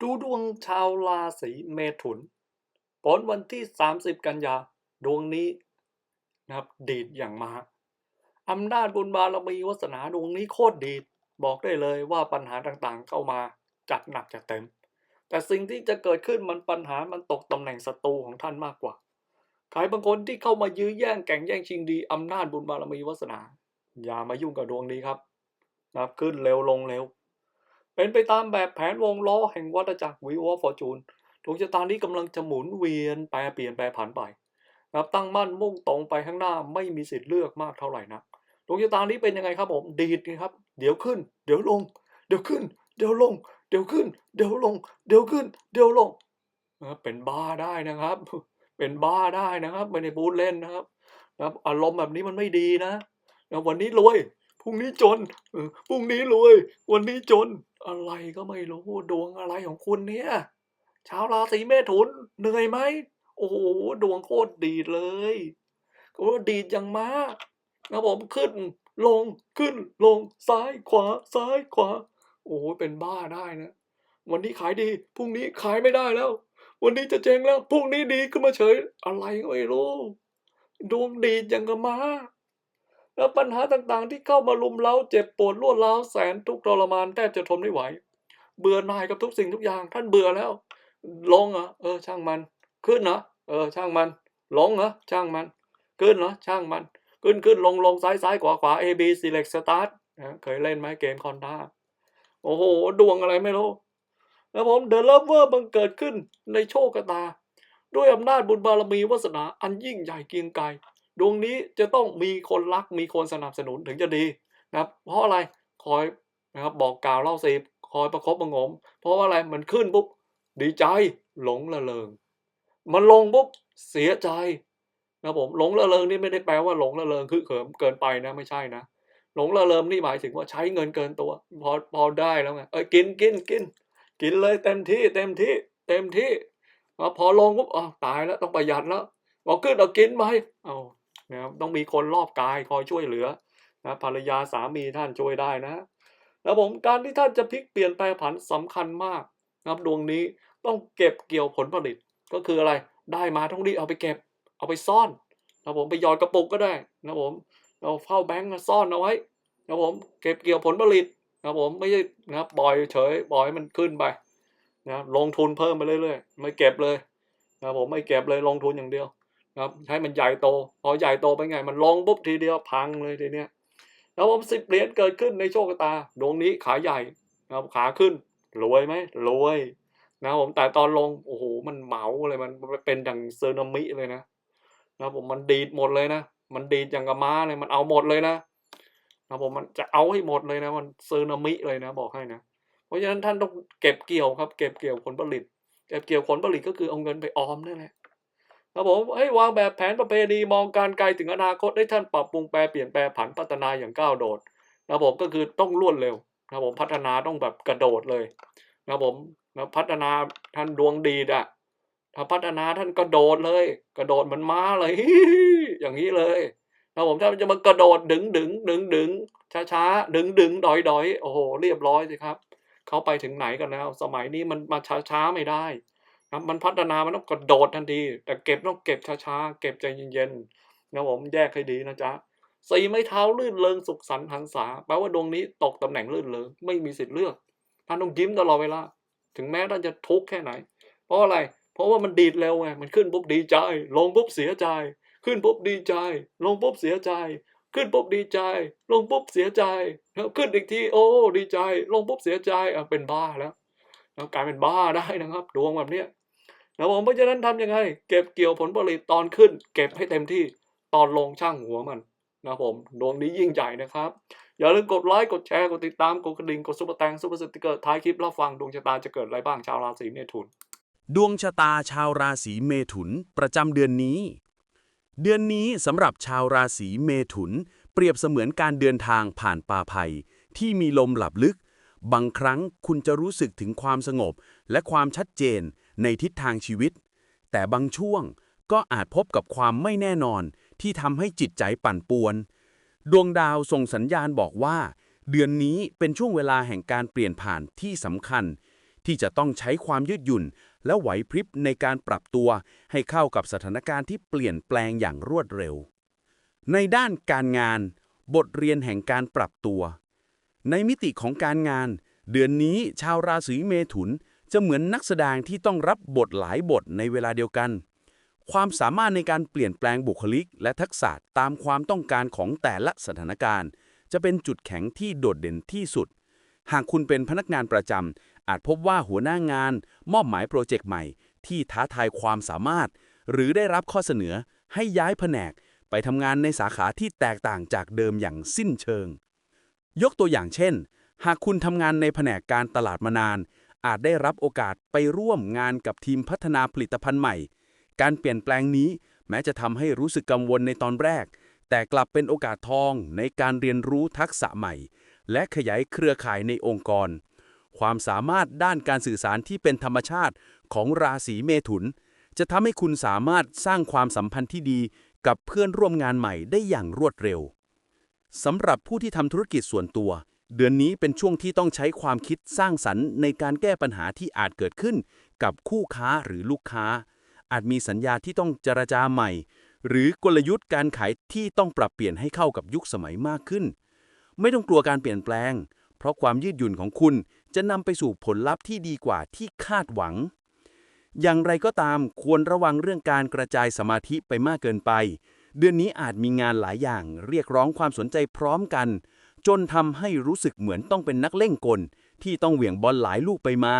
ดูดวงชาวราศีเมถุน ผลวันที่ 30 กันยา ดวงนี้นะครับ ดีดอย่างมากอำนาจบุญบารมีวาสนาดวงนี้โคตรดีด บอกได้เลยว่าปัญหาต่างๆเข้ามาจัดหนักจัดเต็ม แต่สิ่งที่จะเกิดขึ้นมันปัญหามันตกตำแหน่งศัตรูของท่านมากกว่า ใครบางคนที่เข้ามายื้อแย่งแข่งแย่งชิงดีอำนาจบุญบารมีวาสนา อย่ามายุ่งกับดวงนี้ครับนะครับขึ้นเร็วลงเร็ว เป็นไปตามแบบแผนวงล้อแห่งวัฏจักรวิวอฟอร์จูนดวงชะตานี้กำลังจะหมุนเวียนแปรเปลี่ยนแปรผันไปนะครับตั้งมั่นมุ่งตรงไปข้างหน้าไม่มีสิทธิ์เลือกมากเท่าไหร่นักดวงชะตานี้เป็นยังไงครับผมดีดนะครับ เดี๋ยวขึ้น เดี๋ยวลง เดี๋ยวขึ้น เดี๋ยวลง เดี๋ยวขึ้น เดี๋ยวลง เดี๋ยวขึ้น เดี๋ยวลงนะครับเป็นบ้าได้นะครับ เป็นบ้าได้นะครับไม่ได้พูดเล่นนะครับนะครับ อารมณ์แบบนี้มันไม่ดีนะนะวันนี้รวย รุ่งนี้จนพรุ่งนี้รวย วันนี้จน อะไรก็ไม่รู้ดวงอะไรของคุณเนี่ยชาวราศีเมถุนเหนื่อยไหมโอ้โหดวงโคตรดีเลยก็ว่าดีดอย่างมากนะผมขึ้น ลงขึ้นลงซ้ายขวาซ้ายขวา โอ้โหเป็นบ้าได้นะวันนี้ขายดีพรุ่งนี้ขายไม่ได้แล้ว วันนี้จะเจ๊งแล้วพรุ่งนี้ดีขึ้นมาเฉย อะไรก็ไม่รู้ดวงดีดอย่างกับมา แล้วปัญหาต่างๆ ที่เข้ามาลุมเล้าเจ็บปวดรวดร้าวแสนทุกข์ทรมานแทบจะทนไม่ไหว เบื่อหน่ายกับทุกสิ่งทุกอย่างท่านเบื่อแล้ว ลงเหรอเออช่างมัน ขึ้นเหรอเออช่างมัน ลงเหรอช่างมัน ขึ้นเหรอช่างมัน ขึ้นขึ้นลงลงซ้ายซ้ายขวาขวา A B select start นะเคยเล่นไหมเกมคอนท่าโอ้โห ดวงอะไรไม่รู้แล้วผมเด e ล o เวอร์บังเกิดขึ้นในโชคชะตา ด้วยอำนาจบุญบารมีวาสนาอันยิ่งใหญ่เกียงไกร ดวงนี้จะต้องมีคนรักมีคนสนับสนุนถึงจะดีนะครับเพราะอะไรคอยนะครับบอกกล่าวเล่าสีคอยประคบประงม เพราะว่าอะไรมันขึ้นปุ๊บดีใจหลงละเริงมันลงปุ๊บเสียใจนะผมหลงละเริงนี่ไม่ได้แปลว่าหลงละเริงคือเขิมเกินไปนะไม่ใช่นะหลงละเริงนี่หมายถึงว่าใช้เงินเกินตัว พอพอได้แล้วไงเอ้ยกินกินกินกินเลยเต็มที่เต็มที่เต็มที่พอลงปุ๊บอ๋อตายแล้วต้องประหยัดแล้วบอกขึ้นเอากินไหมเอา นะครับต้องมีคนรอบกายคอยช่วยเหลือนะภรรยาสามีท่านช่วยได้นะแล้วผมการที่ท่านจะพลิกเปลี่ยนแปลผันสำคัญมากนะครับดวงนี้ต้องเก็บเกี่ยวผลผลิตก็คืออะไรได้มาต้องรีบเอาไปเก็บ เอาไปซ่อนนะผมไปหยอดกระปุกก็ได้นะผมเราเฝ้าแบงก์ซ่อนเอาไว้นะผมเก็บเกี่ยวผลผลิตนะผมไม่ใช่นะครับปล่อยเฉยปล่อยให้มันขึ้นไปนะลงทุนเพิ่มไปเรื่อยๆไม่เก็บเลยนะผมไม่เก็บเลยลงทุนอย่างเดียว ครับให้มันใหญ่โต พอใหญ่โตไปไง มันลงปุ๊บทีเดียวพังเลยทีเนี้ยแล้วผมสิบเหรียญเกิดขึ้นในโชคตาดวงนี้ขาใหญ่นะครับขาขึ้นรวยไหมรวยนะผมแต่ตอนลงโอ้โหมันเหมาเลยมันเป็นดังเซอร์นามิเลยนะนะผมมันดีดหมดเลยนะมันดีดอย่างกับม้าเลยมันเอาหมดเลยนะนะผมมันจะเอาให้หมดเลยนะมันเซอร์นามิเลยนะบอกให้นะเพราะฉะนั้นท่านต้องเก็บเกี่ยวครับ เก็บเกี่ยวผลผลิต เก็บเกี่ยวผลผลิตก็คือเอาเงินไปออมนั่นแหละ ครับผมให้วางแบบแผนประเพณีมองการไกลถึงอนาคตให้ท่านปรับปรุงแปลเปลี่ยนแปลผันพัฒนาอย่างก้าวโดดนะผมก็คือต้องรวดเร็วนะผมพัฒนาต้องแบบกระโดดเลยนะผมนะพัฒนาท่านดวงดีอะถ้าพัฒนาท่านกระโดดเลย กระโดดเหมือนม้าเลยอย่างนี้เลยนะผมถ้าจะมากระโดดดึงดึงดึงดึงช้าช้าดึงดึงดอยดอยโอ้โหเรียบร้อยสิครับเขาไปถึงไหนกันแล้ว สมัยนี้มันมาช้าช้าไม่ได้ นะมันพัฒนามันต้องกระโดดทันที แต่เก็บต้องเก็บช้าช้าเก็บใจเย็นๆนะผมแยกให้ดีนะจ๊ะสี่ไม้เท้าลื่นเริงสุขสันต์หันษาแปลว่าดวงนี้ตกตำแหน่งลื่นเริงไม่มีสิทธิ์เลือกท่านต้องยิ้มตลอดเวลาถึงแม้ท่านจะทุกข์แค่ไหน เพราะอะไร เพราะว่ามันดีดเร็วไงมันขึ้นปุ๊บดีใจ ลงปุ๊บเสียใจ ขึ้นปุ๊บดีใจ ลงปุ๊บเสียใจ ขึ้นปุ๊บดีใจ ลงปุ๊บเสียใจแล้วขึ้นอีกทีโอ้ดีใจ ลงปุ๊บเสียใจอะเป็นบ้าแล้วแล้วกลายเป็นบ้าได้นะครับ ดวงแบบเนี้ย นะผมเพราะฉะนั้นทำยังไง เก็บเกี่ยวผลผลิตตอนขึ้น เก็บให้เต็มที่ตอนลงช่างหัวมันนะผมดวงนี้ยิ่งใหญ่นะครับ อย่าลืมกดไลค์กดแชร์กดติดตามกดกระดิ่งกดซุปเปอร์แตงซุปเปอร์สติกเกอร์ท้ายคลิปรับฟังดวงชะตาจะเกิดอะไรบ้างชาวราศีเมถุน ดวงชะตาชาวราศีเมถุน ประจำเดือนนี้ เดือนนี้สำหรับชาวราศีเมถุน เปรียบเสมือนการเดินทางผ่านป่าไผ่ที่มีลมหลับลึก บางครั้งคุณจะรู้สึกถึงความสงบและความชัดเจน ในทิศทางชีวิต แต่บางช่วงก็อาจพบกับความไม่แน่นอนที่ทำให้จิตใจปั่นป่วน ดวงดาวส่งสัญญาณบอกว่า เดือนนี้เป็นช่วงเวลาแห่งการเปลี่ยนผ่านที่สำคัญ ที่จะต้องใช้ความยืดหยุ่น และไหวพริบในการปรับตัว ให้เข้ากับสถานการณ์ที่เปลี่ยนแปลงอย่างรวดเร็ว ในด้านการงาน บทเรียนแห่งการปรับตัว ในมิติของการงาน เดือนนี้ชาวราศีเมถุน จะเหมือนนักแสดงที่ต้องรับบทหลายบทในเวลาเดียวกัน ความสามารถในการเปลี่ยนแปลงบุคลิก และทักษะตามความต้องการของแต่ละสถานการณ์ จะเป็นจุดแข็งที่โดดเด่นที่สุด หากคุณเป็นพนักงานประจำอาจพบว่าหัวหน้างาน มอบหมายโปรเจกต์ใหม่ ที่ท้าทายความสามารถ หรือได้รับข้อเสนอให้ย้ายแผนก ไปทำงานในสาขาที่แตกต่างจากเดิมอย่างสิ้นเชิง ยกตัวอย่างเช่น หากคุณทำงานในแผนกการตลาดมานาน อาจได้รับโอกาสไปร่วมงานกับทีมพัฒนาผลิตภัณฑ์ใหม่ การเปลี่ยนแปลงนี้แม้จะทำให้รู้สึกกังวลในตอนแรก แต่กลับเป็นโอกาสทองในการเรียนรู้ทักษะใหม่ และขยายเครือข่ายในองค์กร ความสามารถด้านการสื่อสารที่เป็นธรรมชาติของราศีเมถุน จะทำให้คุณสามารถสร้างความสัมพันธ์ที่ดีกับเพื่อนร่วมงานใหม่ได้อย่างรวดเร็วสำหรับผู้ที่ทำธุรกิจส่วนตัว เดือนนี้เป็นช่วงที่ต้องใช้ความคิดสร้างสรรค์ในการแก้ปัญหาที่อาจเกิดขึ้น กับคู่ค้าหรือลูกค้า อาจมีสัญญาที่ต้องเจรจาใหม่ หรือกลยุทธ์การขายที่ต้องปรับเปลี่ยนให้เข้ากับยุคสมัยมากขึ้น ไม่ต้องกลัวการเปลี่ยนแปลง เพราะความยืดหยุ่นของคุณจะนำไปสู่ผลลัพธ์ที่ดีกว่าที่คาดหวัง อย่างไรก็ตามควรระวังเรื่องการกระจายสมาธิไปมากเกินไป เดือนนี้อาจมีงานหลายอย่าง เรียกร้องความสนใจพร้อมกัน จนทำให้รู้สึกเหมือนต้องเป็นนักเล่นกล ที่ต้องเหวี่ยงบอลหลายลูกไปมา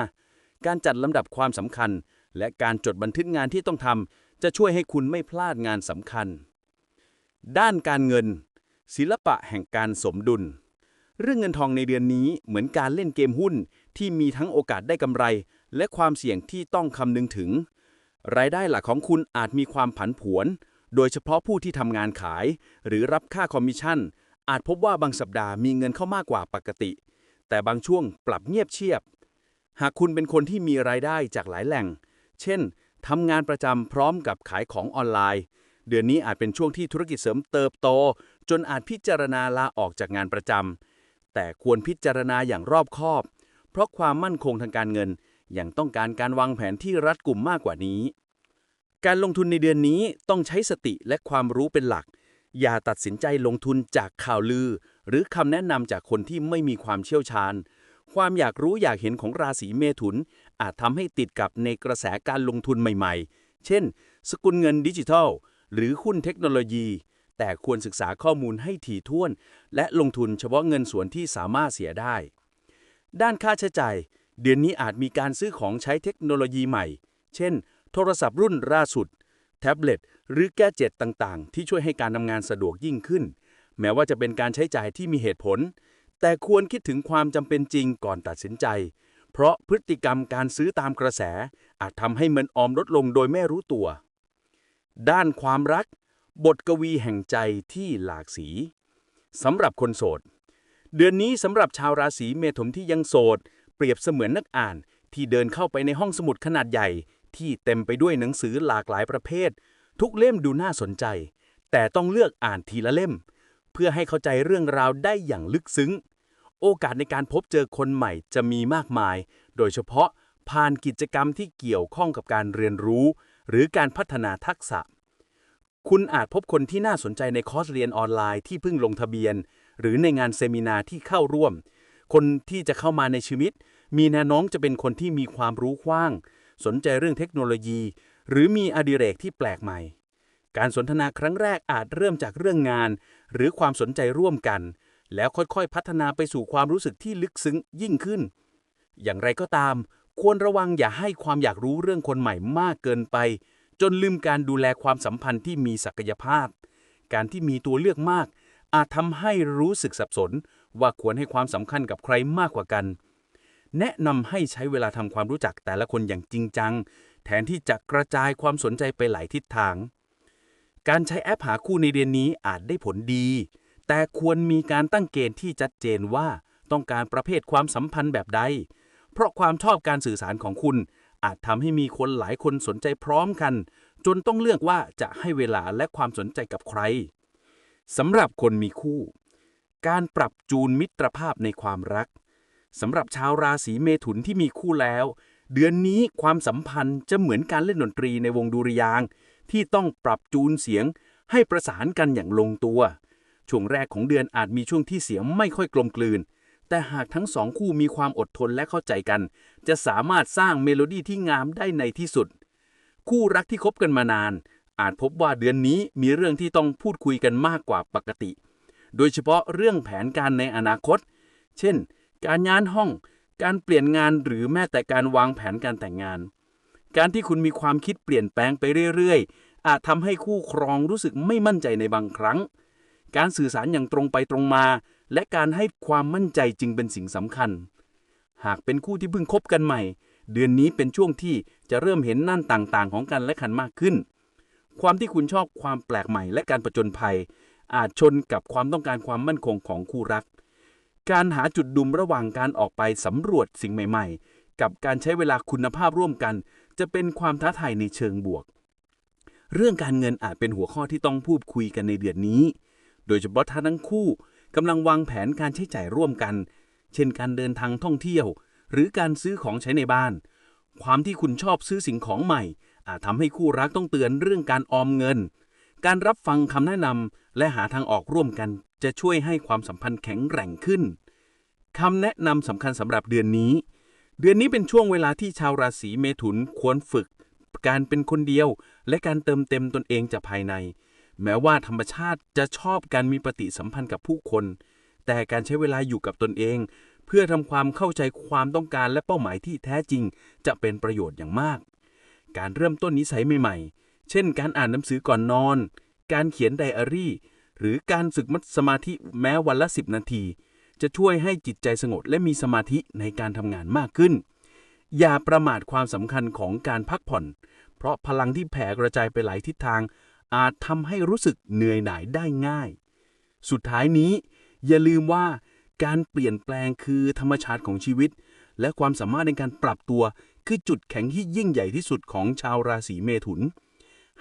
การจัดลำดับความสำคัญ และการจดบันทึกงานที่ต้องทำจะช่วยให้คุณไม่พลาดงานสำคัญ ด้านการเงิน ศิลปะแห่งการสมดุล เรื่องเงินทองในเดือนนี้เหมือนการเล่นเกมหุ้นที่มีทั้งโอกาสได้กำไร และความเสี่ยงที่ต้องคำนึงถึง รายได้หลักของคุณอาจมีความผันผวน โดยเฉพาะผู้ที่ทำงานขาย หรือรับค่าคอมมิชชั่น อาจพบว่าบางสัปดาห์มีเงินเข้ามากกว่าปกติ แต่บางช่วงปรับเงียบเชียบ หากคุณเป็นคนที่มีรายได้จากหลายแหล่ง เช่นทำงานประจำพร้อมกับขายของออนไลน์ เดือนนี้อาจเป็นช่วงที่ธุรกิจเสริมเติบโต จนอาจพิจารณาลาออกจากงานประจำแต่ควรพิจารณาอย่างรอบคอบ เพราะความมั่นคงทางการเงินยังต้องการการวางแผนที่รัดกุมมากกว่านี้ การลงทุนในเดือนนี้ต้องใช้สติและความรู้เป็นหลัก อย่าตัดสินใจลงทุนจากข่าวลือ หรือคำแนะนำจากคนที่ไม่มีความเชี่ยวชาญ ความอยากรู้อยากเห็นของราศีเมถุน อาจทำให้ติดกับในกระแสการลงทุนใหม่ๆ เช่น สกุลเงินดิจิทัล หรือหุ้นเทคโนโลยี แต่ควรศึกษาข้อมูลให้ถี่ถ้วน และลงทุนเฉพาะเงินส่วนที่สามารถเสียได้ ด้านค่าใช้จ่าย เดือนนี้อาจมีการซื้อของใช้เทคโนโลยีใหม่ เช่น โทรศัพท์รุ่นล่าสุด แท็บเล็ต หรือแก้เจ็ตต่างๆ ที่ช่วยให้การทำงานสะดวกยิ่งขึ้น แม้ว่าจะเป็นการใช้จ่ายที่มีเหตุผล แต่ควรคิดถึงความจำเป็นจริงก่อนตัดสินใจ เพราะพฤติกรรมการซื้อตามกระแส อาจทำให้เงินออมลดลงโดยไม่รู้ตัว ด้านความรัก บทกวีแห่งใจที่หลากสีสำหรับคนโสด เดือนนี้สำหรับชาวราศีเมถุนที่ยังโสด เปรียบเสมือนนักอ่านที่เดินเข้าไปในห้องสมุดขนาดใหญ่ ที่เต็มไปด้วยหนังสือหลากหลายประเภท ทุกเล่มดูน่าสนใจ แต่ต้องเลือกอ่านทีละเล่ม เพื่อให้เข้าใจเรื่องราวได้อย่างลึกซึ้ง โอกาสในการพบเจอคนใหม่จะมีมากมาย โดยเฉพาะผ่านกิจกรรมที่เกี่ยวข้องกับการเรียนรู้ หรือการพัฒนาทักษะ คุณอาจพบคนที่น่าสนใจในคอร์สเรียนออนไลน์ที่เพิ่งลงทะเบียน หรือในงานเซมินาที่เข้าร่วม คนที่จะเข้ามาในชีวิต มีแนวโน้มจะเป็นคนที่มีความรู้กว้าง สนใจเรื่องเทคโนโลยี หรือมีอดิเรกที่แปลกใหม่ การสนทนาครั้งแรกอาจเริ่มจากเรื่องงาน หรือความสนใจร่วมกัน แล้วค่อยๆ พัฒนาไปสู่ความรู้สึกที่ลึกซึ้งยิ่งขึ้น อย่างไรก็ตาม ควรระวังอย่าให้ความอยากรู้เรื่องคนใหม่มากเกินไป จนลืมการดูแลความสัมพันธ์ที่มีศักยภาพ การที่มีตัวเลือกมาก อาจทำให้รู้สึกสับสน ว่าควรให้ความสำคัญกับใครมากกว่ากันแนะนำให้ใช้เวลาทำความรู้จักแต่ละคนอย่างจริงจัง แทนที่จะกระจายความสนใจไปหลายทิศทาง การใช้แอปหาคู่ในเดือนนี้อาจได้ผลดี แต่ควรมีการตั้งเกณฑ์ที่ชัดเจนว่าต้องการประเภทความสัมพันธ์แบบใด เพราะความชอบการสื่อสารของคุณ อาจทำให้มีคนหลายคนสนใจพร้อมกัน จนต้องเลือกว่าจะให้เวลาและความสนใจกับใครสำหรับคนมีคู่ การปรับจูนมิตรภาพในความรักสำหรับชาวราศีเมถุนที่มีคู่แล้ว เดือนนี้ความสัมพันธ์จะเหมือนการเล่นดนตรีในวงดุริยางที่ต้องปรับจูนเสียงให้ประสานกันอย่างลงตัว ช่วงแรกของเดือนอาจมีช่วงที่เสียงไม่ค่อยกลมกลืน แต่หากทั้งสองคู่มีความอดทนและเข้าใจกัน จะสามารถสร้างเมโลดี้ที่งามได้ในที่สุด คู่รักที่คบกันมานาน อาจพบว่าเดือนนี้มีเรื่องที่ต้องพูดคุยกันมากกว่าปกติ โดยเฉพาะเรื่องแผนการในอนาคต เช่น การย้ายห้อง การเปลี่ยนงานหรือแม้แต่การวางแผนการแต่งงาน การที่คุณมีความคิดเปลี่ยนแปลงไปเรื่อยๆ อาจทำให้คู่ครองรู้สึกไม่มั่นใจในบางครั้ง การสื่อสารอย่างตรงไปตรงมา และการให้ความมั่นใจจึงเป็นสิ่งสำคัญ หากเป็นคู่ที่เพิ่งคบกันใหม่ เดือนนี้เป็นช่วงที่จะเริ่มเห็นนั่นต่างๆ ของกันและกันมากขึ้น ความที่คุณชอบความแปลกใหม่และการประจนภัย อาจชนกับความต้องการความมั่นคงของคู่รัก การหาจุดดุมระหว่างการออกไปสำรวจสิ่งใหม่ ๆ กับการใช้เวลาคุณภาพร่วมกัน จะเป็นความท้าทายในเชิงบวก เรื่องการเงินอาจเป็นหัวข้อที่ต้องพูดคุยกันในเดือนนี้ โดยเฉพาะถ้าทั้งคู่กำลังวางแผนการใช้จ่ายร่วมกัน เช่นการเดินทางท่องเที่ยว หรือการซื้อของใช้ในบ้าน ความที่คุณชอบซื้อสิ่งของใหม่ อาจทำให้คู่รักต้องเตือนเรื่องการออมเงิน การรับฟังคำแนะนำและหาทางออกร่วมกัน จะช่วยให้ความสัมพันธ์แข็งแกร่งขึ้นคำแนะนำสำคัญสำหรับเดือนนี้ เดือนนี้เป็นช่วงเวลาที่ชาวราศีเมถุนควรฝึก การเป็นคนเดียว และการเติมเต็มตนเองจากภายใน แม้ว่าธรรมชาติจะชอบการมีปฏิสัมพันธ์กับผู้คน แต่การใช้เวลาอยู่กับตนเอง เพื่อทำความเข้าใจความต้องการและเป้าหมายที่แท้จริง จะเป็นประโยชน์อย่างมาก การเริ่มต้นนิสัยใหม่ๆ เช่น การอ่านหนังสือก่อนนอน การเขียนไดอารี่ หรือการฝึกมัสมาธิแม้วันละ 10 นาที จะช่วยให้จิตใจสงบและมีสมาธิในการทำงานมากขึ้น อย่าประมาทความสำคัญของการพักผ่อน เพราะพลังที่แผ่กระจายไปหลายทิศทาง อาจทำให้รู้สึกเหนื่อยหน่ายได้ง่าย สุดท้ายนี้ อย่าลืมว่าการเปลี่ยนแปลงคือธรรมชาติของชีวิต และความสามารถในการปรับตัว คือจุดแข็งที่ยิ่งใหญ่ที่สุดของชาวราศีเมถุน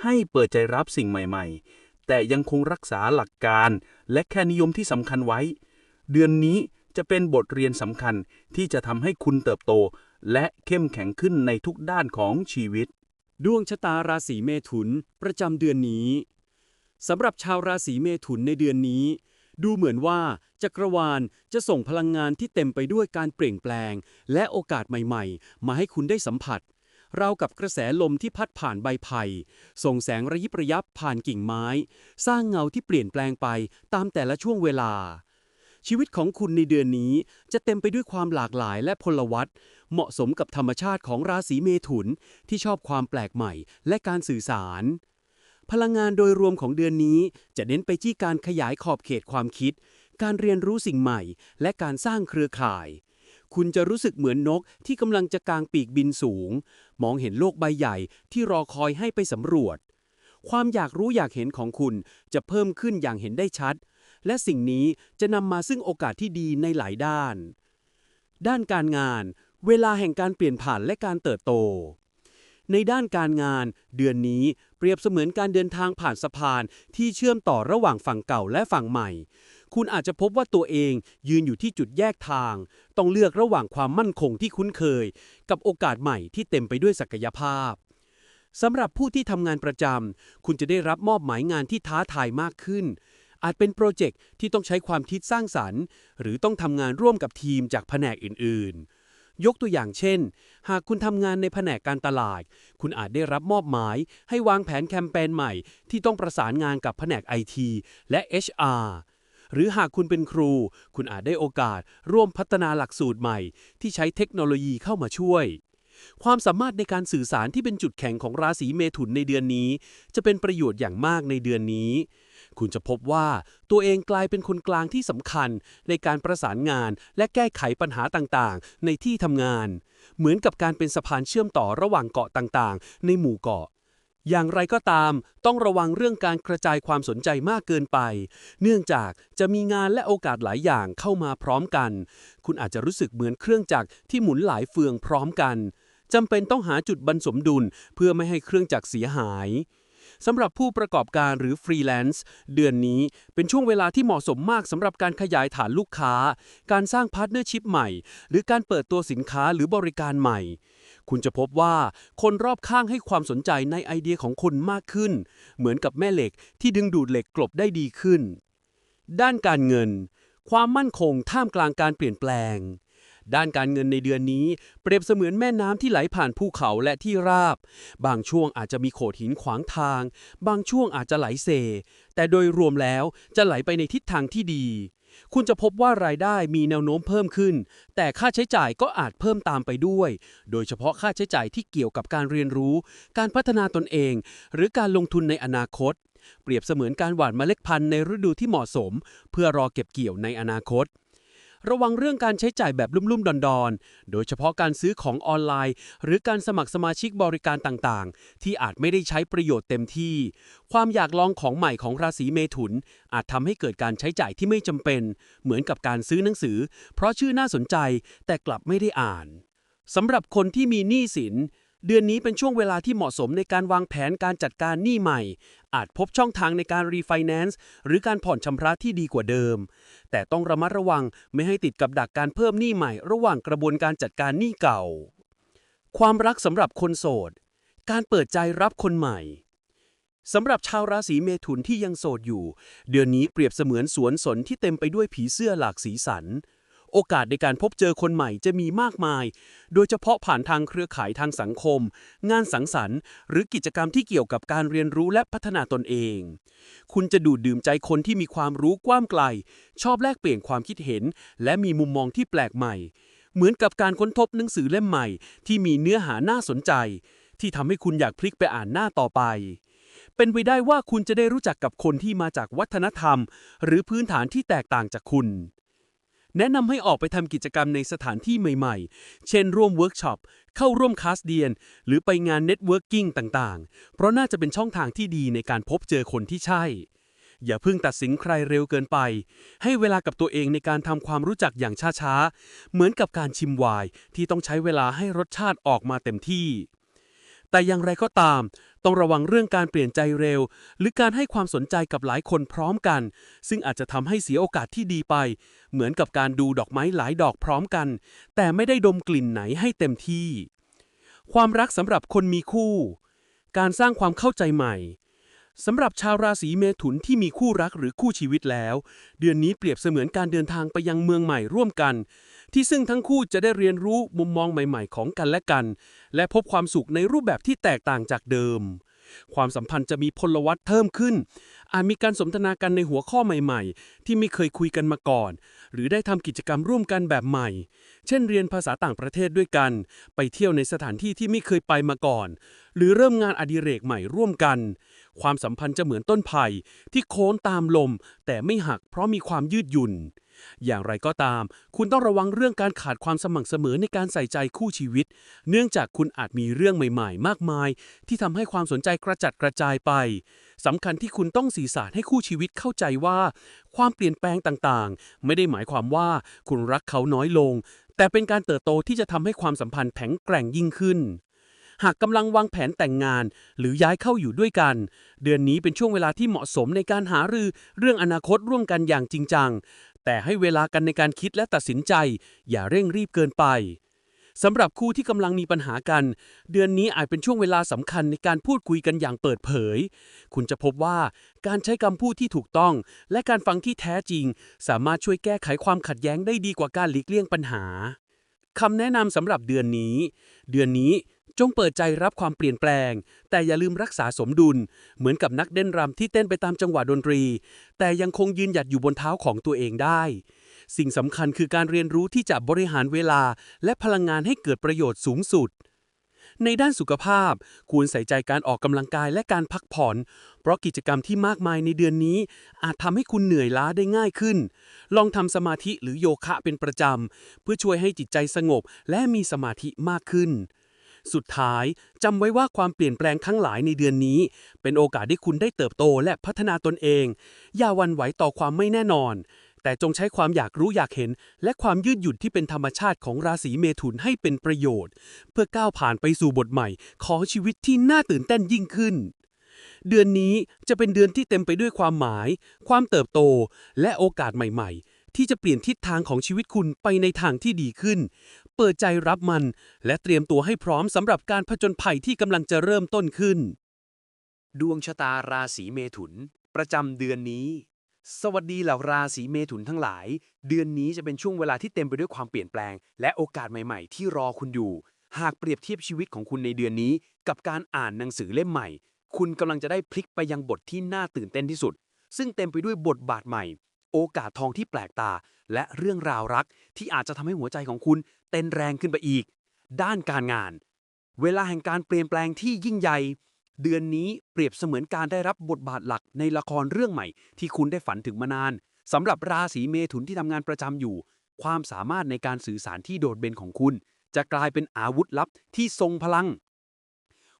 ให้เปิดใจรับสิ่งใหม่ ๆ แต่ยังคงรักษาหลักการ และแค่นิยมที่สำคัญไว้ เดือนนี้จะเป็นบทเรียนสำคัญที่จะทำให้คุณเติบโต และเข้มแข็งขึ้นในทุกด้านของชีวิต ดวงชะตาราศีเมถุน ประจำเดือนนี้สำหรับชาวราศีเมถุนในเดือนนี้ ดูเหมือนว่าจักรวาลจะส่งพลังงานที่เต็มไปด้วยการเปลี่ยนแปลง และโอกาสใหม่ ๆ มาให้คุณได้สัมผัส ราวกับกระแสลมที่พัดผ่านใบไผ่ส่งแสงระยิบระยับผ่านกิ่งไม้ สร้างเงาที่เปลี่ยนแปลงไปตามแต่ละช่วงเวลา ชีวิตของคุณในเดือนนี้จะเต็มไปด้วยความหลากหลายและพลวัตเหมาะสมกับธรรมชาติของราศีเมถุนที่ชอบความแปลกใหม่และการสื่อสารพลังงานโดยรวมของเดือนนี้จะเน้นไปที่การขยายขอบเขตความคิด การเรียนรู้สิ่งใหม่ และการสร้างเครือข่าย คุณจะรู้สึกเหมือนนกที่กำลังจะกางปีกบินสูง มองเห็นโลกใบใหญ่ที่รอคอยให้ไปสำรวจ ความอยากรู้อยากเห็นของคุณจะเพิ่มขึ้นอย่างเห็นได้ชัด และสิ่งนี้จะนำมาซึ่งโอกาสที่ดีในหลายด้าน ด้านการงาน เวลาแห่งการเปลี่ยนผ่านและการเติบโต ในด้านการงาน เดือนนี้เปรียบเสมือนการเดินทางผ่านสะพานที่เชื่อมต่อระหว่างฝั่งเก่าและฝั่งใหม่ คุณอาจจะพบว่าตัวเองยืนอยู่ที่จุดแยกทาง ต้องเลือกระหว่างความมั่นคงที่คุ้นเคย กับโอกาสใหม่ที่เต็มไปด้วยศักยภาพสำหรับผู้ที่ทำงานประจำคุณจะได้รับมอบหมายงานที่ท้าทายมากขึ้น อาจเป็นโปรเจกต์ที่ต้องใช้ความคิดสร้างสรรค์ หรือต้องทำงานร่วมกับทีมจากแผนกอื่น ๆยกตัวอย่างเช่น หากคุณทำงานในแผนกการตลาด คุณอาจได้รับมอบหมาย ให้วางแผนแคมเปญใหม่ ที่ต้องประสานงานกับแผนก IT และ HR หรือหากคุณเป็นครู คุณอาจได้โอกาสร่วมพัฒนาหลักสูตรใหม่ ที่ใช้เทคโนโลยีเข้ามาช่วย ความสามารถในการสื่อสารที่เป็นจุดแข็งของราศีเมถุนในเดือนนี้ จะเป็นประโยชน์อย่างมากในเดือนนี้ คุณจะพบว่าตัวเองกลายเป็นคนกลางที่สำคัญในการประสานงานและแก้ไขปัญหาต่างๆ ในที่ทำงาน เหมือนกับการเป็นสะพานเชื่อมต่อระหว่างเกาะต่างๆ ในหมู่เกาะ อย่างไรก็ตาม ต้องระวังเรื่องการกระจายความสนใจมากเกินไป เนื่องจากจะมีงานและโอกาสหลายอย่างเข้ามาพร้อมกัน คุณอาจจะรู้สึกเหมือนเครื่องจักรที่หมุนหลายเฟืองพร้อมกันจำเป็นต้องหาจุดบรรสมดุล เพื่อไม่ให้เครื่องจักรเสียหายสำหรับผู้ประกอบการหรือฟรีแลนซ์เดือนนี้เป็นช่วงเวลาที่เหมาะสมมากสำหรับการขยายฐานลูกค้า การสร้างพาร์ทเนอร์ชิพใหม่ หรือการเปิดตัวสินค้าหรือบริการใหม่ คุณจะพบว่าคนรอบข้างให้ความสนใจในไอเดียของคุณมากขึ้น เหมือนกับแม่เหล็กที่ดึงดูดเหล็กกลบได้ดีขึ้น ด้านการเงิน ความมั่นคงท่ามกลางการเปลี่ยนแปลง ด้านการเงินในเดือนนี้ เปรียบเสมือนแม่น้ำที่ไหลผ่านภูเขาและที่ราบ บางช่วงอาจจะมีโขดหินขวางทาง บางช่วงอาจจะไหลเซแต่โดยรวมแล้วจะไหลไปในทิศทางที่ดี คุณจะพบว่ารายได้มีแนวโน้มเพิ่มขึ้น แต่ค่าใช้จ่ายก็อาจเพิ่มตามไปด้วย โดยเฉพาะค่าใช้จ่ายที่เกี่ยวกับการเรียนรู้ การพัฒนาตนเอง หรือการลงทุนในอนาคต เปรียบเสมือนการหว่านเมล็ดพันธุ์ในฤดูที่เหมาะสม เพื่อรอเก็บเกี่ยวในอนาคต ระวังเรื่องการใช้จ่ายแบบลุ่มๆ ดอนๆ โดยเฉพาะการซื้อของออนไลน์ หรือการสมัครสมาชิกบริการต่างๆ ที่อาจไม่ได้ใช้ประโยชน์เต็มที่ ความอยากลองของใหม่ของราศีเมถุน อาจทำให้เกิดการใช้จ่ายที่ไม่จำเป็น เหมือนกับการซื้อหนังสือ เพราะชื่อน่าสนใจแต่กลับไม่ได้อ่านสำหรับคนที่มีหนี้สิน เดือนนี้เป็นช่วงเวลาที่เหมาะสมในการวางแผนการจัดการหนี้ใหม่ อาจพบช่องทางในการรีไฟแนนซ์หรือการผ่อนชำระที่ดีกว่าเดิม แต่ต้องระมัดระวังไม่ให้ติดกับดักการเพิ่มหนี้ใหม่ ระหว่างกระบวนการจัดการหนี้เก่า ความรักสำหรับคนโสด การเปิดใจรับคนใหม่สำหรับชาวราศีเมถุนที่ยังโสดอยู่ เดือนนี้เปรียบเสมือนสวนสนที่เต็มไปด้วยผีเสื้อหลากสีสัน โอกาสในการพบเจอคนใหม่จะมีมากมาย โดยเฉพาะผ่านทางเครือข่ายทางสังคม งานสังสรรค์ หรือกิจกรรมที่เกี่ยวกับการเรียนรู้และพัฒนาตนเอง คุณจะดูดดื่มใจคนที่มีความรู้กว้างไกล ชอบแลกเปลี่ยนความคิดเห็น และมีมุมมองที่แปลกใหม่ เหมือนกับการค้นพบหนังสือเล่มใหม่ ที่มีเนื้อหาน่าสนใจ ที่ทำให้คุณอยากพลิกไปอ่านหน้าต่อไปเป็นไปได้ว่าคุณจะได้รู้จักกับคนที่มาจากวัฒนธรรม หรือพื้นฐานที่แตกต่างจากคุณ แนะนำให้ออกไปทำกิจกรรมในสถานที่ใหม่ๆ เช่นร่วมเวิร์กช็อป เข้าร่วมคลาสเรียน หรือไปงานเน็ตเวิร์กิ่งต่างๆ เพราะน่าจะเป็นช่องทางที่ดีในการพบเจอคนที่ใช่ อย่าเพิ่งตัดสินใครเร็วเกินไป ให้เวลากับตัวเองในการทำความรู้จักอย่างช้าๆ เหมือนกับการชิมไวน์ที่ต้องใช้เวลาให้รสชาติออกมาเต็มที่แต่อย่างไรก็ตาม ต้องระวังเรื่องการเปลี่ยนใจเร็ว หรือการให้ความสนใจกับหลายคนพร้อมกัน ซึ่งอาจจะทำให้เสียโอกาสที่ดีไป เหมือนกับการดูดอกไม้หลายดอกพร้อมกัน แต่ไม่ได้ดมกลิ่นไหนให้เต็มที่ ความรักสำหรับคนมีคู่ การสร้างความเข้าใจใหม่สำหรับชาวราศีเมถุนที่มีคู่รักหรือคู่ชีวิตแล้ว เดือนนี้เปรียบเสมือนการเดินทางไปยังเมืองใหม่ร่วมกัน ที่ซึ่งทั้งคู่จะได้เรียนรู้มุมมองใหม่ๆ ของกันและกัน และพบความสุขในรูปแบบที่แตกต่างจากเดิม ความสัมพันธ์จะมีพลวัตเพิ่มขึ้น อาจมีการสนทนากันในหัวข้อใหม่ๆ ที่ไม่เคยคุยกันมาก่อน หรือได้ทำกิจกรรมร่วมกันแบบใหม่ เช่นเรียนภาษาต่างประเทศด้วยกัน ไปเที่ยวในสถานที่ที่ไม่เคยไปมาก่อน หรือเริ่มงานอดิเรกใหม่ร่วมกัน ความสัมพันธ์จะเหมือนต้นไผ่ที่โค้นตามลม แต่ไม่หักเพราะมีความยืดหยุ่น อย่างไรก็ตาม คุณต้องระวังเรื่องการขาดความสม่ำเสมอในการใส่ใจคู่ชีวิต เนื่องจากคุณอาจมีเรื่องใหม่ๆ มากมาย ที่ทำให้ความสนใจกระจัดกระจายไปสำคัญที่คุณต้องสื่อสารให้คู่ชีวิตเข้าใจว่า ความเปลี่ยนแปลงต่างๆ ไม่ได้หมายความว่าคุณรักเขาน้อยลง แต่เป็นการเติบโตที่จะทำให้ความสัมพันธ์แข็งแกร่งยิ่งขึ้นหากกำลังวางแผนแต่งงาน หรือย้ายเข้าอยู่ด้วยกัน เดือนนี้เป็นช่วงเวลาที่เหมาะสมในการหารือเรื่องอนาคตร่วมกันอย่างจริงจัง แต่ให้เวลากันในการคิดและตัดสินใจ อย่าเร่งรีบเกินไปสำหรับคู่ที่กำลังมีปัญหากัน เดือนนี้อาจเป็นช่วงเวลาสำคัญในการพูดคุยกันอย่างเปิดเผย คุณจะพบว่าการใช้คำพูดที่ถูกต้อง และการฟังที่แท้จริง สามารถช่วยแก้ไขความขัดแย้งได้ดีกว่าการหลีกเลี่ยงปัญหาคำแนะนำสำหรับเดือนนี้ เดือนนี้ จงเปิดใจรับความเปลี่ยนแปลง แต่อย่าลืมรักษาสมดุล เหมือนกับนักเต้นรำที่เต้นไปตามจังหวะดนตรี แต่ยังคงยืนหยัดอยู่บนเท้าของตัวเองได้ สิ่งสำคัญคือการเรียนรู้ที่จะบริหารเวลา และพลังงานให้เกิดประโยชน์สูงสุด ในด้านสุขภาพ ควรใส่ใจการออกกำลังกายและการพักผ่อน เพราะกิจกรรมที่มากมายในเดือนนี้ อาจทำให้คุณเหนื่อยล้าได้ง่ายขึ้น ลองทำสมาธิหรือโยคะเป็นประจำเพื่อช่วยให้จิตใจสงบ และมีสมาธิมากขึ้น สุดท้ายจำไว้ว่าความเปลี่ยนแปลงทั้งหลายในเดือนนี้ เป็นโอกาสให้คุณได้เติบโตและพัฒนาตนเอง อย่าหวันไหวต่อความไม่แน่นอน แต่จงใช้ความอยากรู้อยากเห็น และความยืดหยุ่นที่เป็นธรรมชาติของราศีเมถุนให้เป็นประโยชน์ เพื่อก้าวผ่านไปสู่บทใหม่ ของชีวิตที่น่าตื่นเต้นยิ่งขึ้นเดือนนี้จะเป็นเดือนที่เต็มไปด้วยความหมาย ความเติบโต และโอกาสใหม่ ๆ ที่จะเปลี่ยนทิศทางของชีวิตคุณไปในทางที่ดีขึ้น เปิดใจรับมัน และเตรียมตัวให้พร้อมสำหรับการผจญภัยที่กำลังจะเริ่มต้นขึ้น ดวงชะตาราศีเมถุน ประจำเดือนนี้ สวัสดีเหล่าราศีเมถุนทั้งหลาย เดือนนี้จะเป็นช่วงเวลาที่เต็มไปด้วยความเปลี่ยนแปลง และโอกาสใหม่ๆ ที่รอคุณอยู่ หากเปรียบเทียบชีวิตของคุณในเดือนนี้ กับการอ่านหนังสือเล่มใหม่ คุณกำลังจะได้พลิกไปยังบทที่น่าตื่นเต้นที่สุด ซึ่งเต็มไปด้วยบทบาทใหม่ โอกาสทองที่แปลกตา และเรื่องราวรักที่อาจจะทำให้หัวใจของคุณ เต้นแรงขึ้นไปอีก ด้านการงาน เวลาแห่งการเปลี่ยนแปลงที่ยิ่งใหญ่ เดือนนี้เปรียบเสมือนการได้รับบทบาทหลักในละครเรื่องใหม่ ที่คุณได้ฝันถึงมานานสำหรับราศีเมถุนที่ทำงานประจำอยู่ ความสามารถในการสื่อสารที่โดดเด่นของคุณ จะกลายเป็นอาวุธลับที่ทรงพลัง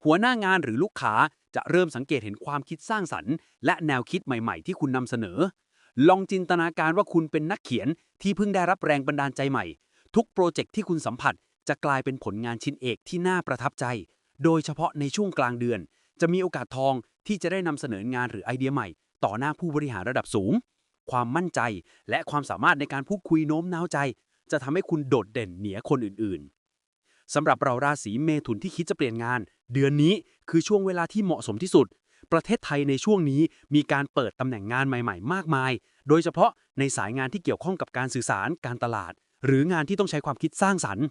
หัวหน้างานหรือลูกค้าจะเริ่มสังเกตเห็นความคิดสร้างสรรค์ และแนวคิดใหม่ๆ ที่คุณนำเสนอ ลองจินตนาการว่าคุณเป็นนักเขียนที่เพิ่งได้รับแรงบันดาลใจใหม่ ทุกโปรเจกต์ที่คุณสัมผัสจะกลายเป็นผลงานชิ้นเอกที่น่าประทับใจ โดยเฉพาะในช่วงกลางเดือน จะมีโอกาสทองที่จะได้นำเสนองานหรือไอเดียใหม่ ต่อหน้าผู้บริหารระดับสูง ความมั่นใจ และความสามารถในการพูดคุยโน้มน้าวใจ จะทำให้คุณโดดเด่นเหนือคนอื่นๆสำหรับเราราศีเมถุนที่คิดจะเปลี่ยนงาน เดือนนี้คือช่วงเวลาที่เหมาะสมที่สุด ประเทศไทยในช่วงนี้มีการเปิดตำแหน่งงานใหม่ ๆ มากมาย โดยเฉพาะในสายงานที่เกี่ยวข้องกับการสื่อสารการตลาด หรืองานที่ต้องใช้ความคิดสร้างสรรค์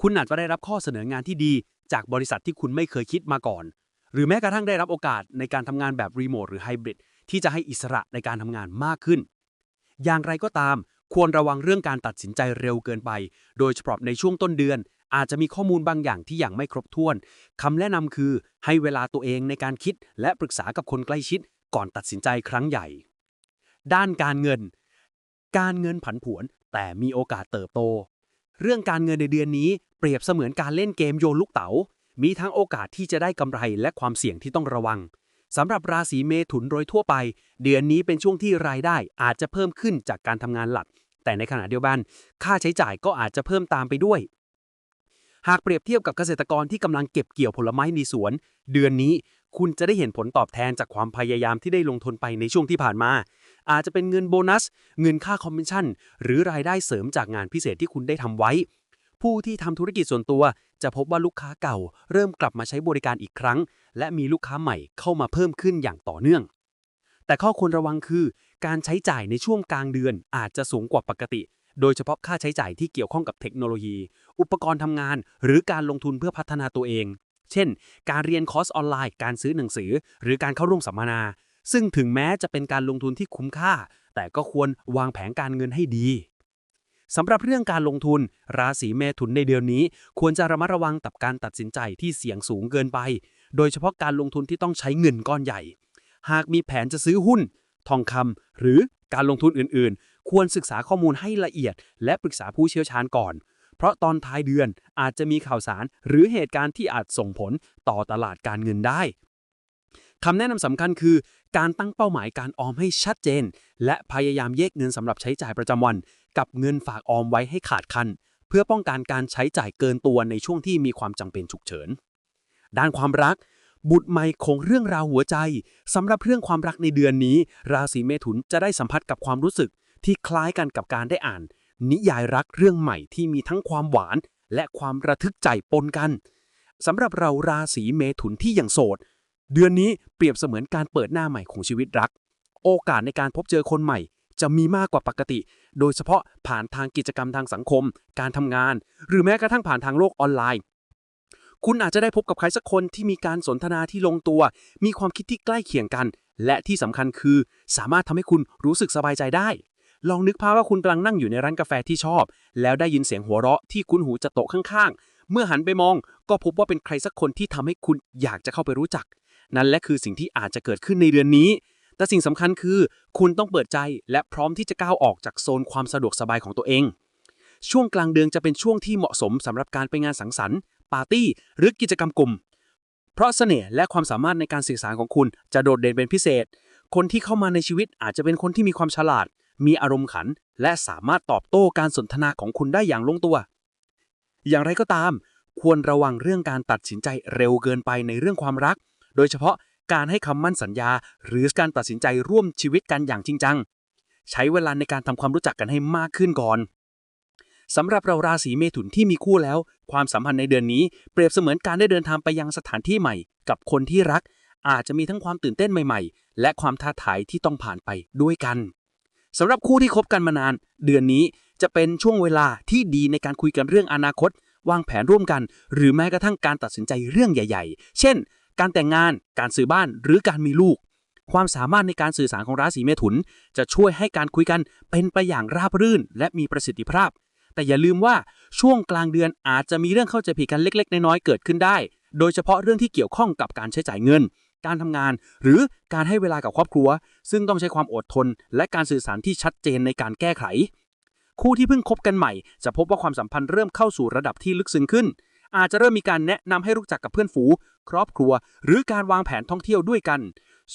คุณอาจจะได้รับข้อเสนองานที่ดี จากบริษัทที่คุณไม่เคยคิดมาก่อน หรือแม้กระทั่งได้รับโอกาสในการทำงานแบบรีโมทหรือไฮบริดที่จะให้อิสระในการทำงานมากขึ้น อย่างไรก็ตาม ควรระวังเรื่องการตัดสินใจเร็วเกินไป โดยเฉพาะในช่วงต้นเดือน อาจจะมีข้อมูลบางอย่างที่ยังไม่ครบถ้วนคำแนะนำคือให้เวลาตัวเองในการคิด และปรึกษากับคนใกล้ชิด ก่อนตัดสินใจครั้งใหญ่ ด้านการเงิน การเงินผันผวน แต่มีโอกาสเติบโต เรื่องการเงินในเดือนนี้เปรียบเสมือนการเล่นเกมโยนลูกเต๋า มีทั้งโอกาสที่จะได้กำไรและความเสี่ยงที่ต้องระวังสำหรับราศีเมถุนโดยทั่วไป เดือนนี้เป็นช่วงที่รายได้อาจจะเพิ่มขึ้นจากการทำงานหลัก แต่ในขณะเดียวกันค่าใช้จ่ายก็อาจจะเพิ่มตามไปด้วย หากเปรียบเทียบกับเกษตรกรที่กำลังเก็บเกี่ยวผลไม้ในสวน เดือนนี้คุณจะได้เห็นผลตอบแทนจากความพยายามที่ได้ลงทุนไปในช่วงที่ผ่านมา อาจจะเป็นเงินโบนัส เงินค่าคอมมิชชั่น หรือรายได้เสริมจากงานพิเศษที่คุณได้ทำไว้ ผู้ที่ทำธุรกิจส่วนตัว จะพบว่าลูกค้าเก่า เริ่มกลับมาใช้บริการอีกครั้ง และมีลูกค้าใหม่เข้ามาเพิ่มขึ้นอย่างต่อเนื่อง แต่ข้อควรระวังคือ การใช้จ่ายในช่วงกลางเดือนอาจจะสูงกว่าปกติ โดยเฉพาะค่าใช้จ่ายที่เกี่ยวข้องกับเทคโนโลยี อุปกรณ์ทำงาน หรือการลงทุนเพื่อพัฒนาตัวเองเช่น การเรียนคอร์สออนไลน์ การซื้อหนังสือ หรือการเข้าร่วมสัมมนา ซึ่งถึงแม้จะเป็นการลงทุนที่คุ้มค่า แต่ก็ควรวางแผนการเงินให้ดีสำหรับเรื่องการลงทุน ราศีเมถุนในเดือนนี้ ควรจะระมัดระวังกับการตัดสินใจที่เสี่ยงสูงเกินไป โดยเฉพาะการลงทุนที่ต้องใช้เงินก้อนใหญ่ หากมีแผนจะซื้อหุ้น ทองคำหรือการลงทุนอื่นๆ ควรศึกษาข้อมูลให้ละเอียด และปรึกษาผู้เชี่ยวชาญก่อน เพราะตอนท้ายเดือนอาจจะมีข่าวสารหรือเหตุการณ์ที่อาจส่งผลต่อตลาดการเงินได้คำแนะนำสำคัญคือ การตั้งเป้าหมายการออมให้ชัดเจน และพยายามแยกเงินสำหรับใช้จ่ายประจำวัน กับเงินฝากออมไว้ให้ขาดคัน เพื่อป้องกันการใช้จ่ายเกินตัวในช่วงที่มีความจำเป็นฉุกเฉิน ด้านความรัก บุตรใหม่ของเรื่องราวหัวใจสำหรับเรื่องความรักในเดือนนี้ ราศีเมถุนจะได้สัมผัสกับความรู้สึก ที่คล้ายกันกับการได้อ่าน นิยายรักเรื่องใหม่ที่มีทั้งความหวาน และความระทึกใจปนกันสำหรับเราราศีเมถุนที่ยังโสด เดือนนี้เปรียบเสมือนการเปิดหน้าใหม่ของชีวิตรัก โอกาสในการพบเจอคนใหม่ จะมีมากกว่าปกติ โดยเฉพาะผ่านทางกิจกรรมทางสังคม การทำงาน หรือแม้กระทั่งผ่านทางโลกออนไลน์ คุณอาจจะได้พบกับใครสักคนที่มีการสนทนาที่ลงตัว มีความคิดที่ใกล้เคียงกัน และที่สำคัญคือ สามารถทำให้คุณรู้สึกสบายใจได้ ลองนึกภาพว่าคุณกำลังนั่งอยู่ในร้านกาแฟที่ชอบ แล้วได้ยินเสียงหัวเราะที่คุ้นหูจากโต๊ะข้างๆ เมื่อหันไปมอง ก็พบว่าเป็นใครสักคนที่ทำให้คุณอยากจะเข้าไปรู้จัก นั่นแหละคือสิ่งที่อาจจะเกิดขึ้นในเดือนนี้ แต่สิ่งสำคัญคือ คุณต้องเปิดใจและพร้อมที่จะก้าวออกจากโซนความสะดวกสบายของตัวเอง ช่วงกลางเดือนจะเป็นช่วงที่เหมาะสมสำหรับการไปงานสังสรรค์ ปาร์ตี้ หรือกิจกรรมกลุ่ม เพราะเสน่ห์และความสามารถในการสื่อสารของคุณจะโดดเด่นเป็นพิเศษ คนที่เข้ามาในชีวิตอาจจะเป็นคนที่มีความฉลาด มีอารมณ์ขัน และสามารถตอบโต้การสนทนาของคุณได้อย่างลงตัว อย่างไรก็ตาม ควรระวังเรื่องการตัดสินใจเร็วเกินไปในเรื่องความรัก โดยเฉพาะการให้คำมั่นสัญญา หรือการตัดสินใจร่วมชีวิตกันอย่างจริงจัง ใช้เวลาในการทำความรู้จักกันให้มากขึ้นก่อนสำหรับเราราศีเมถุนที่มีคู่แล้ว ความสัมพันธ์ในเดือนนี้เปรียบเสมือนการได้เดินทางไปยังสถานที่ใหม่ กับคนที่รัก อาจจะมีทั้งความตื่นเต้นใหม่ๆ และความท้าทายที่ต้องผ่านไปด้วยกันสำหรับคู่ที่คบกันมานาน เดือนนี้จะเป็นช่วงเวลาที่ดีในการคุยกันเรื่องอนาคต วางแผนร่วมกัน หรือแม้กระทั่งการตัดสินใจเรื่องใหญ่ ๆ เช่น การแต่งงาน การซื้อบ้าน หรือการมีลูก ความสามารถในการสื่อสารของราศีเมถุน จะช่วยให้การคุยกันเป็นไปอย่างราบรื่น และมีประสิทธิภาพ แต่อย่าลืมว่าช่วงกลางเดือนอาจจะมีเรื่องเข้าใจผิดกันเล็ก ๆ น้อยๆเกิดขึ้นได้ โดยเฉพาะเรื่องที่เกี่ยวข้องกับการใช้จ่ายเงิน การทำงาน หรือการให้เวลากับครอบครัว ซึ่งต้องใช้ความอดทน และการสื่อสารที่ชัดเจนในการแก้ไขคู่ที่เพิ่งคบกันใหม่ จะพบว่าความสัมพันธ์เริ่มเข้าสู่ระดับที่ลึกซึ้งขึ้น อาจจะเริ่มมีการแนะนำให้รู้จักกับเพื่อนฝูงครอบครัว หรือการวางแผนท่องเที่ยวด้วยกัน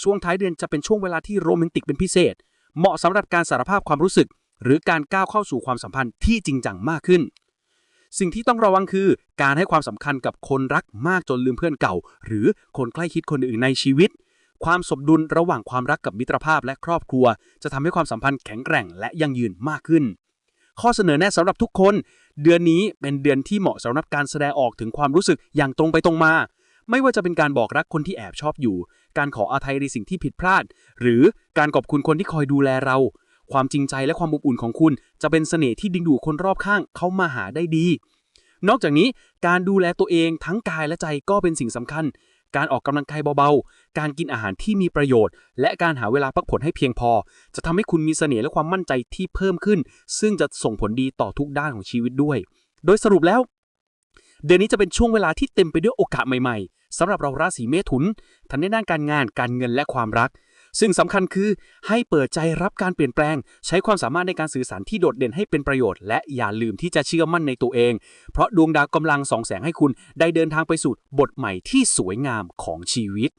ช่วงท้ายเดือนจะเป็นช่วงเวลาที่โรแมนติกเป็นพิเศษ เหมาะสำหรับการสารภาพความรู้สึก หรือการก้าวเข้าสู่ความสัมพันธ์ที่จริงจังมากขึ้น สิ่งที่ต้องระวังคือ การให้ความสำคัญกับคนรักมากจนลืมเพื่อนเก่า หรือคนใกล้ชิดคนอื่นในชีวิต ความสมดุลระหว่างความรักกับมิตรภาพและครอบครัว จะทำให้ความสัมพันธ์แข็งแกร่งและยั่งยืนมากขึ้น ข้อเสนอแนะสำหรับทุกคน เดือนนี้เป็นเดือนที่เหมาะสำหรับการแสดงออกถึงความรู้สึกอย่างตรงไปตรงมา ไม่ว่าจะเป็นการบอกรักคนที่แอบชอบอยู่ การขออาทัยในสิ่งที่ผิดพลาด หรือการขอบคุณคนที่คอยดูแลเรา ความจริงใจและความอบอุ่นของคุณ จะเป็นเสน่ห์ที่ดึงดูดคนรอบข้างเข้ามาหาได้ดี นอกจากนี้การดูแลตัวเองทั้งกายและใจก็เป็นสิ่งสำคัญ การออกกำลังกายเบาๆ การกินอาหารที่มีประโยชน์ และการหาเวลาพักผ่อนให้เพียงพอ จะทำให้คุณมีเสน่ห์และความมั่นใจที่เพิ่มขึ้น ซึ่งจะส่งผลดีต่อทุกด้านของชีวิตด้วย โดยสรุปแล้ว เดือนนี้จะเป็นช่วงเวลาที่เต็มไปด้วยโอกาสใหม่ๆสำหรับเราราศีเมถุนทั้งในด้านการงานการเงินและความรัก ซึ่งสำคัญคือให้เปิดใจรับการเปลี่ยนแปลง ใช้ความสามารถในการสื่อสารที่โดดเด่นให้เป็นประโยชน์ และอย่าลืมที่จะเชื่อมั่นในตัวเอง เพราะดวงดาวกำลังส่องแสงให้คุณได้เดินทางไปสู่บทใหม่ที่สวยงามของชีวิต